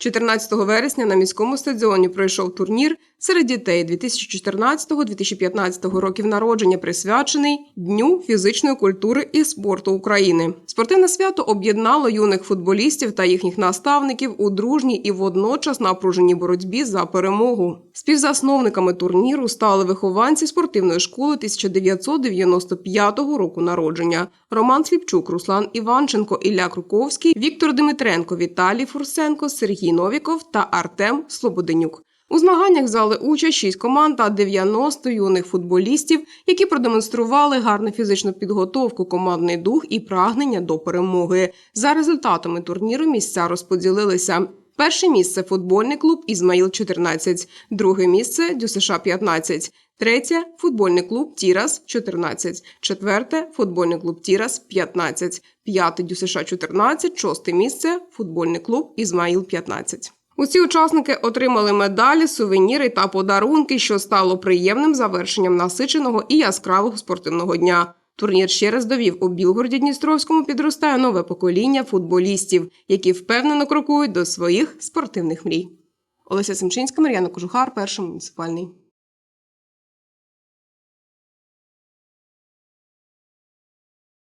14 вересня на міському стадіоні пройшов турнір серед дітей 2014-2015 років народження, присвячений Дню фізичної культури і спорту України. Спортивне свято об'єднало юних футболістів та їхніх наставників у дружній і водночас напруженій боротьбі за перемогу. Співзасновниками турніру стали вихованці спортивної школи 1995 року народження: Роман Сліпчук, Руслан Іванченко, Ілля Круковський, Віктор Дмитренко, Віталій Фурсенко, Сергій Новіков та Артем Слободенюк. У змаганнях взяли участь 6 команд та 90 юних футболістів, які продемонстрували гарну фізичну підготовку, командний дух і прагнення до перемоги. За результатами турніру місця розподілилися. Перше місце футбольний клуб Ізмаїл 14, друге місце ДЮСШ 15, третє футбольний клуб Тірас 14, четверте футбольний клуб Тірас 15, п'яте ДЮСШ 14, шосте місце футбольний клуб Ізмаїл 15. Усі учасники отримали медалі, сувеніри та подарунки, що стало приємним завершенням насиченого і яскравого спортивного дня. Турнір ще раз довів у Білгороді Дністровському підростає нове покоління футболістів, які впевнено крокують до своїх спортивних мрій. Олеся Семчинська, Мар'яна Кожухар, перший муніципальний.